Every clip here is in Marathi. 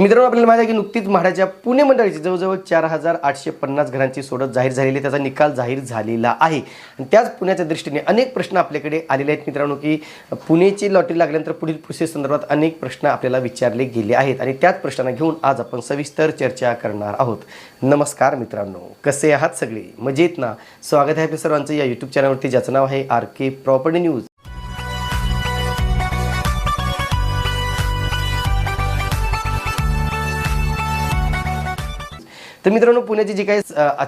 तर मित्रांनो आपल्याला माहिती आहे की नुकतीच म्हाडाच्या पुणे मंडळाची जवळजवळ चार हजार आठशे पन्नास घरांची सोडत जाहीर झालेली आहे. त्याचा निकाल जाहीर झालेला आहे. आणि त्याच पुण्याच्या दृष्टीने अनेक प्रश्न आपल्याकडे आलेले आहेत मित्रांनो की पुणेची लॉटरी लागल्यानंतर पुढील प्रोसेस संदर्भात अनेक प्रश्न आपल्याला विचारले गेले आहेत. आणि त्याच प्रश्नांना घेऊन आज आपण सविस्तर चर्चा करणार आहोत. नमस्कार मित्रांनो कसे आहात सगळे? मजेत ना? स्वागत आहे आपल्या सर्वांचं या यूट्यूब चॅनलवरती ज्याचं नाव आहे आर के प्रॉपर्टी न्यूज तर मित्रांनो पुण्याची जी काही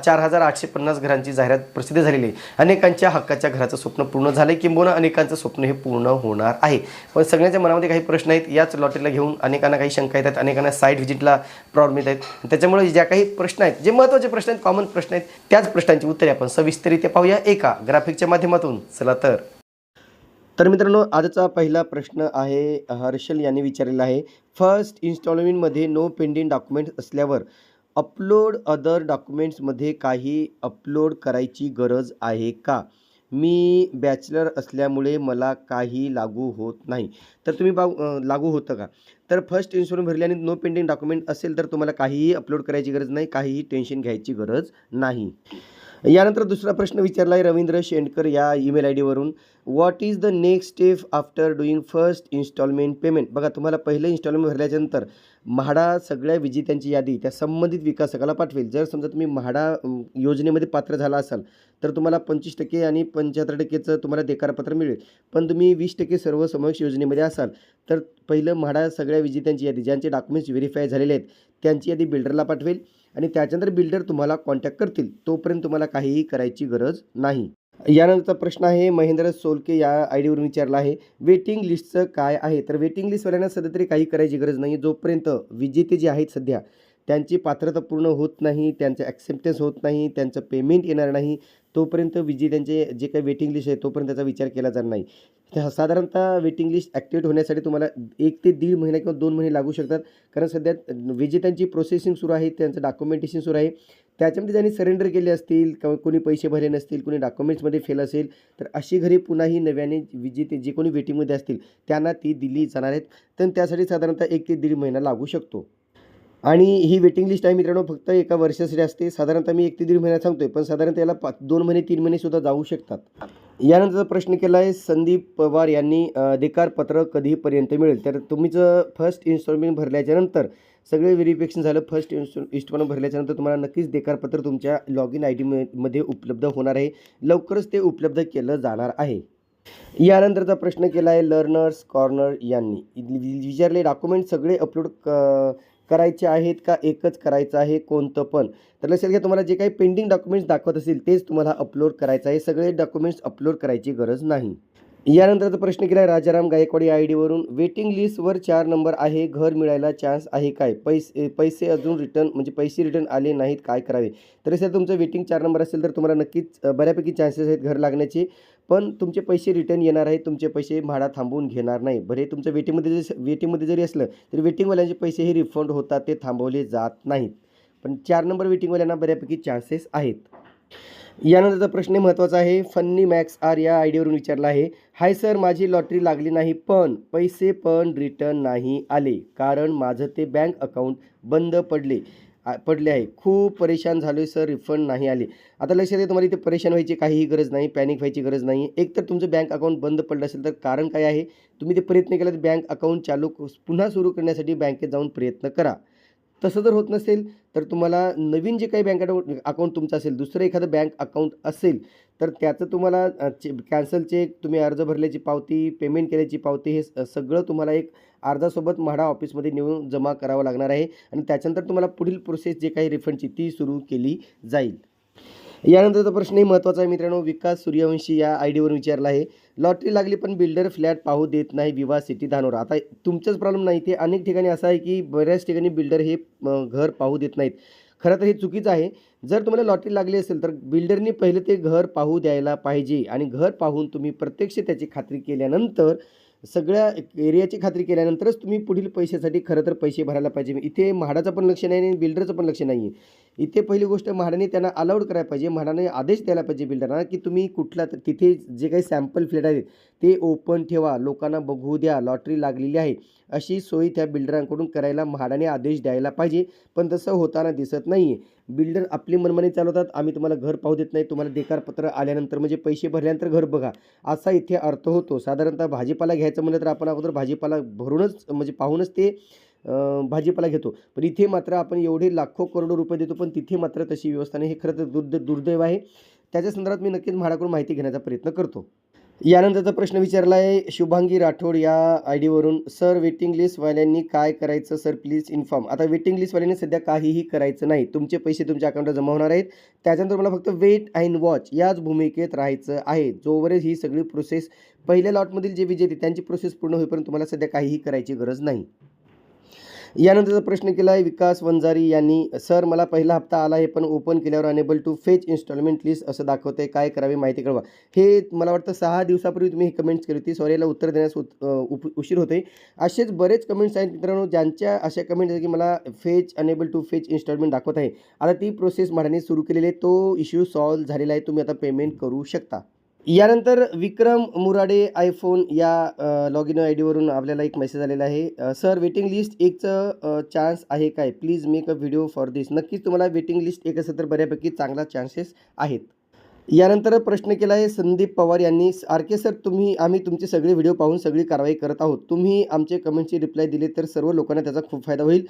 चार हजार आठशे पन्नास घरांची जाहिरात प्रसिद्ध झालेली आहे. अनेकांच्या हक्काच्या घराचं स्वप्न पूर्ण झालं किंबहुना अनेकांचं स्वप्न हे पूर्ण होणार आहे. पण सगळ्यांच्या मनामध्ये काही प्रश्न आहेत. याच लॉटरीला घेऊन अनेकांना काही शंका येतात. अनेकांना साईट व्हिजिटला प्रॉब्लेम येत आहेत. त्याच्यामुळे ज्या काही प्रश्न आहेत जे महत्त्वाचे प्रश्न आहेत कॉमन प्रश्न आहेत त्याच प्रश्नांची उत्तरे आपण सविस्तरित्या पाहूया एका ग्राफिकच्या माध्यमातून. चला तर. तर मित्रांनो आजचा पहिला प्रश्न आहे हर्षल यांनी विचारलेला आहे. फर्स्ट इन्स्टॉलमेंटमध्ये नो पेंडिंग डॉक्युमेंट असल्यावर अपलोड अदर डॉक्युमेंट्समध्ये काही अपलोड करायची गरज आहे का? मी बॅचलर असल्यामुळे मला काही लागू होत नाही. तर तुम्ही बा लागू होतं का? तर फर्स्ट इन्शुरन्स भरले आणि नो पेंडिंग डॉक्युमेंट असेल तर तुम्हाला काहीही अपलोड करायची गरज नाही काहीही टेन्शन घ्यायची गरज नाही. यानंतर दुसरा प्रश्न विचारला आहे रवींद्र शेंडकर या email I डीवरून what is the next step after doing first installment payment बघा तुम्हाला पहिलं इन्स्टॉलमेंट भरल्याच्यानंतर म्हाडा सगळ्या विजेत्यांची यादी त्या संबंधित विकासकाला पाठवेल. जर समजा तुम्ही म्हाडा योजनेमध्ये पात्र झाला असाल तर तुम्हाला पंचवीस टक्के आणि पंच्याहत्तर टक्केचं तुम्हाला देकारपत्र मिळेल. पण तुम्ही वीस टक्के सर्व समावेश योजनेमध्ये असाल तर पहिलं म्हाडा सगळ्या विजेत्यांची यादी ज्यांचे डॉक्युमेंट्स व्हेरीफाय झालेले आहेत त्यांची यादी बिल्डरला पाठवेल. आणि त्याच्यानंतर बिल्डर तुम्हाला कॉन्टॅक्ट करतील. तोपर्यंत तुम्हाला काहीही करायची गरज नाही. यानंतरचा प्रश्न आहे महेंद्र सोलके या आय डीवरून विचारला आहे वेटिंग लिस्टचं काय आहे? तर वेटिंग लिस्टवाल्यांना सध्या तरी काही करायची गरज नाही जोपर्यंत विजेते जे आहेत सध्या त्यांची पात्रता पूर्ण होत नाही त्यांचं ॲक्सेप्टन्स होत नाही त्यांचं पेमेंट येणार नाही तोपर्यंत विजेत्यांचे जे काही वेटिंग लिस्ट आहे तोपर्यंत त्याचा विचार केला जाणार नाही. तर साधारणतः वेटिंग लिस्ट ॲक्टिवेट होण्यासाठी तुम्हाला एक ते दीड महिना किंवा दोन महिने लागू शकतात. कारण सध्या विजेत्यांची प्रोसेसिंग सुरू आहे त्यांचं डॉक्युमेंटेशन सुरू आहे. त्याच्यामध्ये ज्यांनी सरेंडर केले असतील किंवा कोणी पैसे भरले नसतील कोणी डॉक्युमेंट्समध्ये फेल असेल तर अशी घरी पुन्हाही नव्याने विजेते जे कोणी वेटिंगमध्ये असतील त्यांना ती दिली जाणार आहेत. तर त्यासाठी साधारणतः एक ते दीड महिना लागू शकतो. आणि ही वेटिंग लिस्ट आहे मित्रांनो फक्त एका वर्षासाठी असते. साधारणतः मी एक ते दीड महिना सांगतोय पण साधारणतः याला पाच दोन महिने तीन महिने सुद्धा जाऊ शकतात. यानंतरचा प्रश्न केला आहे संदीप पवार यांनी अधिकारपत्र देकारपत्र कधीपर्यंत मिळेल? तर तुमचं फर्स्ट इन्स्टॉलमेंट भरल्याच्या नंतर सगळे व्हेरिफिकेशन झालं फर्स्ट इन्स्टॉ इन्स्टॉलमेंट भरल्याच्यानंतर तुम्हाला नक्कीच देकारपत्र तुमच्या लॉग इन आय डी मध्ये उपलब्ध होणार आहे. लवकरच ते उपलब्ध केलं जाणार आहे. यानंतरचा प्रश्न केला आहे लर्नर्स कॉर्नर यांनी. विचारले डॉक्युमेंट सगळे अपलोड क करायचे आहेत का? एकच करायचं आहे कोणतं पण? तर लक्षात घ्या तुम्हाला जे काही पेंडिंग डॉक्युमेंट्स दाखवत असेल तेच तुम्हाला अपलोड करायचं आहे. सगळे डॉक्युमेंट्स अपलोड करायची गरज नाही. यानंतरचा प्रश्न केला आहे राजाराम गायकवाडी आय डीवरून वेटिंग लिस्टवर चार नंबर आहे घर मिळायला चान्स आहे काय? पैसे पैसे अजून रिटर्न म्हणजे पैसे रिटर्न आले नाहीत काय करावे? तरी सर तुमचं वेटिंग चार नंबर असेल तर तुम्हाला नक्कीच बऱ्यापैकी चान्सेस आहेत घर लागण्याचे. पण तुमचे पैसे रिटर्न येणार आहेत तुमचे पैसे भाडा थांबवून घेणार नाही. बरे तुमचं वेटिंगमध्ये जर वेटिंगमध्ये जरी असलं तरी वेटिंगवाल्यांचे पैसे हे रिफंड होतात ते थांबवले जात नाहीत. पण चार नंबर वेटिंगवाल्यांना बऱ्यापैकी चान्सेस आहेत. यानंतरचा प्रश्न महत्त्वाचा आहे. फन्नी मॅक्स आर या आय डीवरून विचारला आहे. हाय सर माझी लॉटरी लागली नाही पण पैसे पण रिटर्न नाही आले कारण माझं ते बँक अकाउंट बंद पडले आ- पडले आहे. खूप परेशान झालो आहे सर रिफंड नाही आले. आता लक्षात घ्या तुम्हाला इथे परेशान व्हायची काहीही गरज नाही पॅनिक व्हायची गरज नाही. एक तर तुमचं बँक अकाउंट बंद पडलं असेल तर कारण काय आहे? तुम्ही ते प्रयत्न केला तर बँक अकाउंट चालू पुन्हा सुरू करण्यासाठी बँकेत जाऊन प्रयत्न करा. तसं जर होत नसेल तर तुम्हाला नवीन जे काही बँक अकाउंट तुमचं असेल दुसरं एखादं बँक अकाउंट असेल तर त्याचं तुम्हाला चे कॅन्सल चेक तुम्ही अर्ज भरल्याची पावती पेमेंट केल्याची पावती हे स- सगळं तुम्हाला एक अर्जासोबत म्हाडा ऑफिसमध्ये नेऊन जमा करावं लागणार आहे. आणि त्याच्यानंतर तुम्हाला पुढील प्रोसेस जे काही रिफंडची ती सुरू केली जाईल. यानंतरचा प्रश्नही महत्त्वाचा आहे मित्रांनो. विकास सूर्यवंशी या आय डीवरून विचारला आहे. लॉटरी लागली पण बिल्डर फ्लॅट पाहू देत नाही विवाह सिटी धानोरा. आता तुमचाच प्रॉब्लेम नाही. ते अनेक ठिकाणी असं आहे की बऱ्याच ठिकाणी बिल्डर हे घर पाहू देत नाहीत. खरं तर हे चुकीचं आहे. जर तुम्हाला लॉटरी लागली असेल तर बिल्डरनी पहिले ते घर पाहू द्यायला पाहिजे आणि घर पाहून तुम्ही प्रत्यक्ष त्याची खात्री केल्यानंतर सगळ्या एरियाची खात्री केल्यानंतरच तुम्ही पुढील पैशासाठी खरं तर पैसे भरायला पाहिजे. इथे म्हाडाचं पण लक्ष नाही आणि बिल्डरचं पण लक्ष नाही आहे इथे पहिली गोष्ट म्हाडाने त्यांना अलाउड करायला पाहिजे. म्हाडाने आदेश द्यायला पाहिजे बिल्डरना की तुम्ही कुठला तर तिथे जे काही सॅम्पल फ्लॅट आहेत ते ओपन ठेवा. लोकांना बघू द्या. लॉटरी लागलेली आहे. अशी सोय त्या बिल्डरांकडून करायला म्हाडाने आदेश द्यायला पाहिजे. पण तसं होताना दिसत नाही आहे बिल्डर आपली मनमानी चालवतात. आम्ही तुम्हाला घर पाहू देत नाही. तुम्हाला देकारपत्र आल्यानंतर म्हणजे पैसे भरल्यानंतर घर बघा. असा इथे अर्थ होतो. साधारणतः भाजीपाला घ्यायचं म्हणलं तर आपण अगोदर भाजीपाला भरूनच म्हणजे पाहूनच ते भाजीपाला घेतो. पण इथे मात्र आपण एवढे लाखो करोडो रुपये देतो पण तिथे मात्र तशी व्यवस्था नाही. हे खरं तर दुर्द दुर्दैव आहे. त्याच्या संदर्भात मी नक्कीच म्हाडाकडून माहिती घेण्याचा प्रयत्न करतो. यानंतरचा प्रश्न विचारला आहे शुभांगी राठोड या आय डीवरून सर वेटिंग लिस्टवाल्यांनी काय करायचं? सर प्लीज इन्फॉर्म आता वेटिंग लिस्टवाल्यांनी सध्या काहीही करायचं नाही. तुमचे पैसे तुमच्या अकाउंटला जमा होणार आहेत. त्याच्यानंतर मला फक्त वेट अँड वॉच याच भूमिकेत राहायचं आहे. जोवर ही सगळी प्रोसेस पहिल्या लॉटमधील जे विजेते त्यांची प्रोसेस पूर्ण होईपर्यंत तुम्हाला सध्या काहीही करायची गरज नाही. यानंतरचा प्रश्न केला आहे विकास वंजारी यांनी. सर मला पहिला हप्ता आला आहे पण ओपन केल्यावर unable to fetch installment list असं दाखवते काय करावे माहिती कळवा. हे मला वाटतं सहा दिवसापूर्वी तुम्ही ही कमेंट्स केली होती. सॉरी याला उत्तर देण्यास उत- उप उशीर होते असेच बरेच कमेंट्स आहेत मित्रांनो ज्यांच्या अशा कमेंट्स आहेत की मला fetch unable to fetch installment दाखवत आहे. आता ती प्रोसेस म्हाडाने सुरू केलेली आहे. तो इश्यू सॉल्व्ह झालेला आहे. तुम्ही आता पेमेंट करू शकता. यानंतर विक्रम मुराडे आयफोन या लॉग इन आय डीवरून आपल्याला एक मेसेज आलेला आहे. सर वेटिंग लिस्ट एकचं चान्स आहे काय? Please make a video for this नक्कीच तुम्हाला वेटिंग लिस्ट एक असेल तर बऱ्यापैकी चांगला चान्सेस आहेत. यानंतर प्रश्न केला आहे संदीप पवार यांनी आर के सर तुम्ही आम्ही तुमचे सगळे व्हिडिओ पाहून सगळी कारवाई करत आहोत. तुम्ही आमचे कमेंटची रिप्लाय दिले तर सर्व लोकांना त्याचा खूप फायदा होईल.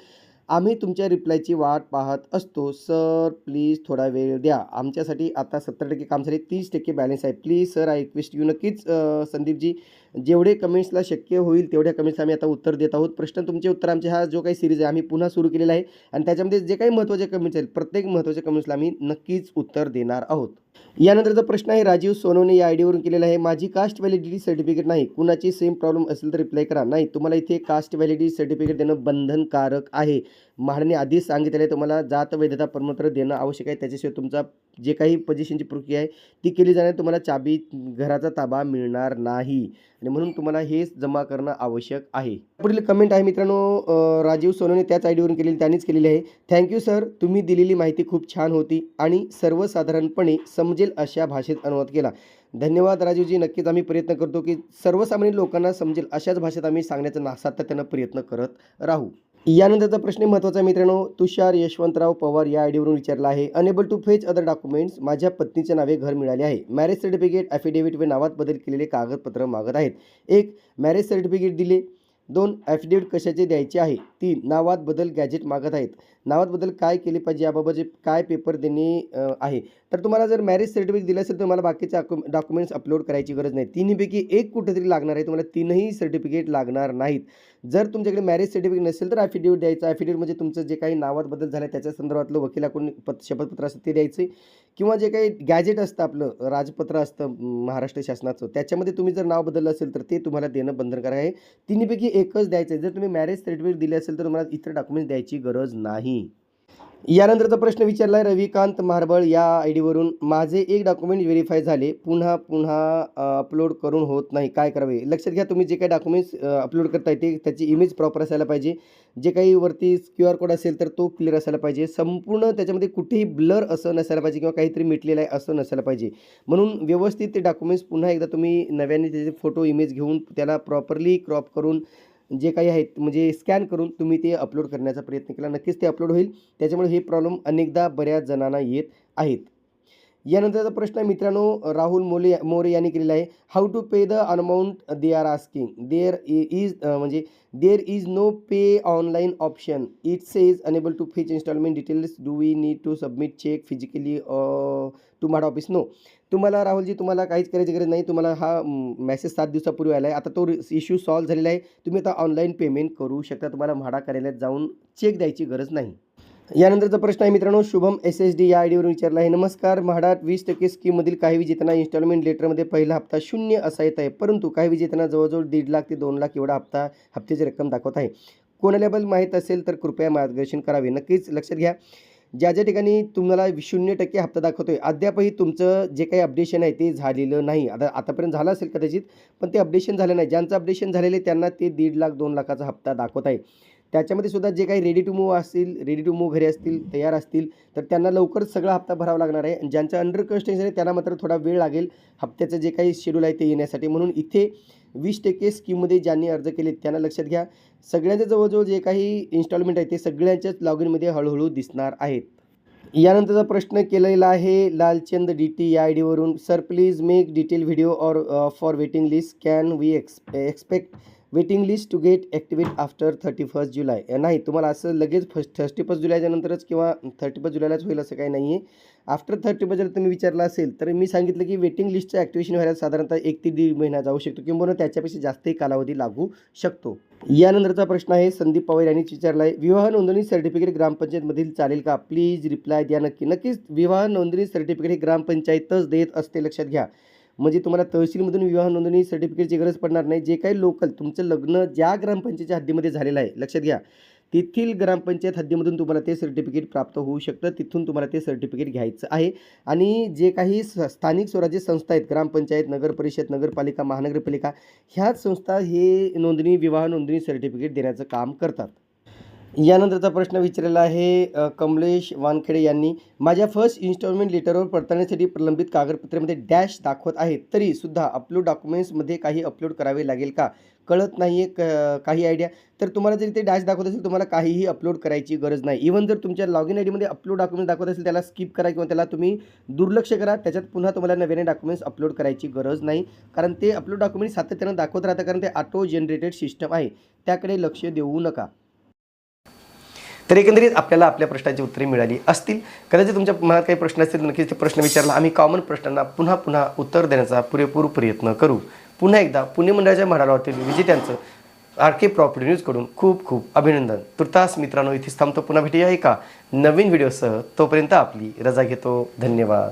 आम्ही तुमच्या रिप्लायची वाट पाहत असतो. सर प्लीज थोडा वेळ द्या. आमच्यासाठी आता सत्तर टक्के काम झाले. तीस टक्के बॅलन्स आहे. Please sir I request you. नक्कीच संदीपजी जेवढे कमेंट्सला शक्य होईल तेवढ्या कमेंट्स आम्ही आता उत्तर देत आहोत. प्रश्न तुमचे उत्तर आमचे हा जो काही सिरीज आहे आम्ही पुन्हा सुरू केलेला आहे. आणि त्याच्यामध्ये जे काही महत्त्वाचे कमेंट्स आहेत प्रत्येक महत्त्वाच्या कमेंट्सला आम्ही नक्कीच उत्तर देणार आहोत. यानंतरचा प्रश्न आहे राजीव सोनवणे या आय डीवरून केलेला आहे माझी कास्ट व्हॅलिडिटी सर्टिफिकेट नाही कुणाची सेम प्रॉब्लेम असेल तर रिप्लाय करा नाही तुम्हाला इथे कास्ट व्हॅलिडिटी सर्टिफिकेट देणं बंधनकारक आहे. म्हाडाने आधीच सांगितलेलं तुम्हाला जात वैधता प्रमाणपत्र देणं आवश्यक आहे. त्याच्याशिवाय तुमचा जे काही पोझिशनची प्रक्रिया आहे ती केली जाणार तुम्हाला चाबी घराचा ताबा मिळणार नाही. आणि म्हणून तुम्हाला हेच जमा करणं आवश्यक आहे. पुढील कमेंट आहे मित्रांनो राजीव सोनोने त्याच आय डीवरून केलेली त्यांनीच केलेली आहे. थँक्यू सर तुम्ही दिलेली माहिती खूप छान होती आणि सर्वसाधारणपणे समजेल अशा भाषेत अनुवाद केला. धन्यवाद राजीवजी. नक्कीच आम्ही प्रयत्न करतो की सर्वसामान्य लोकांना समजेल अशाच भाषेत आम्ही सांगण्याचा ना सातत्यानं प्रयत्न करत राहू. यानंतरचा प्रश्न महत्त्वाचा मित्रांनो. तुषार यशवंतराव पवार या आयडीवरून विचारला आहे. Unable to fetch other documents माझ्या पत्नीच्या नावे घर मिळाले आहे. मॅरेज सर्टिफिकेट ॲफिडेव्हिट व नावात बदल केलेले कागदपत्र मागत आहेत. एक मॅरेज सर्टिफिकेट दिले. दोन ॲफिडेव्हिट कशाचे द्यायचे आहे. तीन नावात बदल गॅजेट मागत आहेत. नावात बदल काय केले पाहिजे? याबाबतचे काय पेपर देणे आहे. तर तुम्हाला जर मॅरेज सर्टिफिकेट दिलं असेल तर तुम्हाला बाकीचे डॉक्युमेंट्स अपलोड करायची गरज नाही. तिन्हीपैकी एक कुठेतरी लागणार आहे. तुम्हाला तीनही सर्टिफिकेट लागणार नाहीत. जर तुमच्याकडे मॅरेज सर्टिफिकेट नसेल तर ॲफिडेविट द्यायचं. ॲफिडेविट म्हणजे तुमचं जे काही नावात बदल झाला त्याच्या संदर्भातलं वकिलाकडून पत शपथपत्र असतं ते द्यायचं किंवा जे काही गॅजेट असतं आपलं राजपत्र असतं महाराष्ट्र शासनाचं. त्याच्यामध्ये तुम्ही जर नाव बदललं असेल तर ते तुम्हाला देणं बंधनकारक आहे. तिन्हीपैकी एकच द्यायचं आहे जर तुम्ही मॅरेज सर्टिफिकेट दिले असेल तर तुम्हाला इतर डॉक्युमेंट्स द्यायची गरज नाही. यानंतरचा प्रश्न विचारला आहे रविकांत मारबळ या आय डीवरून माझे एक डॉक्युमेंट व्हेरीफाय झाले. पुन्हा पुन्हा अपलोड करून होत नाही. काय करावे? लक्षात घ्या तुम्ही जे काही डॉक्युमेंट्स अपलोड करताय ते त्याची इमेज प्रॉपर असायला पाहिजे. जे काही वरती क्यू आर कोड असेल तर तो क्लिअर असायला पाहिजे. संपूर्ण त्याच्यामध्ये कुठेही ब्लर असं नसायला पाहिजे किंवा काहीतरी मिटलेलं आहे असं नसायला पाहिजे. म्हणून व्यवस्थित ते डॉक्युमेंट्स पुन्हा एकदा तुम्ही नव्याने त्याचे फोटो इमेज घेऊन त्याला प्रॉपरली क्रॉप करून जे काही आहेत म्हणजे स्कॅन करून तुम्ही ते अपलोड करण्याचा प्रयत्न केला. नक्कीच ते अपलोड होईल. त्याच्यामुळे हे प्रॉब्लेम अनेकदा बऱ्याच जणांना येत आहेत. यानंतरचा प्रश्न मित्रांनो राहुल मोले मोरे यांनी केलेला आहे. How to pay the amount they are asking there is म्हणजे there is no pay online option it says unable to fetch installment details do we need to submit cheque physically to MHADA office no तुम्हाला राहुलजी तुम्हाला काहीच करायची गरज नाही. तुम्हाला हा मेसेज सात दिवसापूर्वी आला आहे आता तो इश्यू सॉल्व्ह झालेला आहे. तुम्ही आता ऑनलाईन पेमेंट करू शकता. तुम्हाला म्हाडा कार्यालयात जाऊन चेक द्यायची गरज नाही. यानंतरचा प्रश्न आहे मित्रांनो शुभम एस एस डी या आय डीवरून विचारला आहे. नमस्कार. म्हाडात वीस टक्के स्कीममधील काही विजेत्यांना इन्स्टॉलमेंट लेटरमध्ये पहिला हप्ता शून्य असा येत आहे. परंतु काही विजेत्यांना जवळजवळ दीड लाख ते दोन लाख एवढा हप्ता हप्त्याची रक्कम दाखवत आहे. कोणाला माहीत असेल तर कृपया मार्गदर्शन करावे. नक्कीच लक्षात घ्या. ज्या ज्या ठिकाणी तुम्हाला शून्य टक्के हप्ता दाखवतोय अद्यापही तुमचं जे काही अपडेशन आहे ते झालेलं नाही. आता आतापर्यंत झालं असेल कदाचित पण ते अपडेशन झालं नाही. ज्यांचं अपडेशन झालेलं आहे त्यांना ते दीड लाख दोन लाखाचा हप्ता दाखवत आहे. त्याच्यामध्ये सुद्धा जे काही रेडी टू मूव्ह असतील रेडी टू मूव्ह घरी असतील तयार असतील तर त्यांना लवकरच सगळा हप्ता भरावा लागणार आहे. ज्यांचा अंडर कन्स्ट्रक्शन आहे त्यांना मात्र थोडा वेळ लागेल. हप्त्याचं जे काही शेड्यूल आहे ते येण्यासाठी. म्हणून इथे वीस टक्के स्कीममध्ये ज्यांनी अर्ज केले त्यांना लक्षात घ्या. सगळ्यांच्या जवळजवळ जे काही इन्स्टॉलमेंट आहे ते सगळ्यांच्याच लॉग इनमध्ये हळूहळू दिसणार आहेत. यानंतरचा प्रश्न केलेला आहे लालचंद डी टी या I डीवरून sir please make detail video or for waiting list can we ex expect waiting list to get activate after thirty first July नाही तुम्हाला असं लगेच फर्स्ट थर्टी फर्स्ट जुलैच्या नंतरच किंवा थर्टी फर्स्ट जुलैलाच होईल असं काही नाही आहे आफ्टर थर्टी फर्स्ट जर तुम्ही विचारलं असेल तर मी सांगितलं की वेटिंग लिस्टचं ॲक्टिवेशन व्हायला साधारणतः एक ते दीड महिना जाऊ शकतो किंवा त्याच्यापेक्षा जास्तही कालावधी लागू शकतो. यानंतरचा प्रश्न आहे संदीप पवार यांनी विचारला आहे विवाह नोंदणी सर्टिफिकेट ग्रामपंचायतमधील चालेल का? प्लीज रिप्लाय द्या नक्की. नक्कीच विवाह नोंदणी सर्टिफिकेट हे ग्रामपंचायतच देत असते लक्षात घ्या. म्हणजे तुम्हाला तहसीलमधून विवाह नोंदणी सर्टिफिकेटची गरज पडणार नाही. जे काही लोकल तुमचं लग्न ज्या ग्रामपंचायतच्या हद्दीमध्ये झालेलं आहे लक्षात घ्या. तेथील ग्रामपंचायत हद्दीमधून तुम्हाला ते सर्टिफिकेट प्राप्त होऊ शकतं. तिथून तुम्हाला ते सर्टिफिकेट घ्यायचं आहे. आणि जे काही स- स्थानिक स्वराज्य संस्था आहेत ग्रामपंचायत नगर परिषद नगरपालिका महानगरपालिका ह्याच संस्था हे नोंदणी विवाह नोंदणी सर्टिफिकेट देण्याचं काम करतात. यानंतरचा प्रश्न विचारलेला आहे कमलेश वानखेडे यांनी माझ्या फर्स्ट इन्स्टॉलमेंट लेटरवर पडताळण्यासाठी प्रलंबित कागदपत्रामध्ये डॅश दाखवत आहे तरी सुद्धा अपलोड डॉक्युमेंट्समध्ये काही अपलोड करावे लागेल का? कळत नाही आहे क काही आयडिया तर तुम्हाला जरी ते डॅश दाखवत असेल तुम्हाला काहीही अपलोड करायची गरज नाही. इवन जर तुमच्या लॉग इन आय डीमध्ये अपलोड डॉक्युमेंट दाखवत असेल त्याला स्किप करा किंवा त्याला तुम्ही दुर्लक्ष करा त्याच्यात पुन्हा तुम्हाला नव्याने डॉक्युमेंट्स अपलोड करायची गरज नाही. कारण ते अपलोड डॉक्युमेंट सातत्यानं दाखवत राहतं कारण ते ऑटो जनरेटेड सिस्टम आहे. त्याकडे लक्ष देऊ नका. तर एकंदरीत आपल्याला आपल्या प्रश्नांची उत्तरे मिळाली असतील. कदाचित तुमच्या मनात काही प्रश्न असतील नक्कीच ते प्रश्न विचारला. आम्ही कॉमन प्रश्नांना पुन्हा पुन्हा उत्तर देण्याचा पुरेपूर प्रयत्न करू. पुन्हा एकदा पुणे मंडळाच्या म्हणालावरील विजेत्यांचं आर के प्रॉपर्टी न्यूजकडून खूप खूप अभिनंदन. तुर्तास मित्रांनो इथेच थांबतो पुन्हा भेटूया एका नवीन व्हिडिओसह. तोपर्यंत आपली रजा घेतो. धन्यवाद.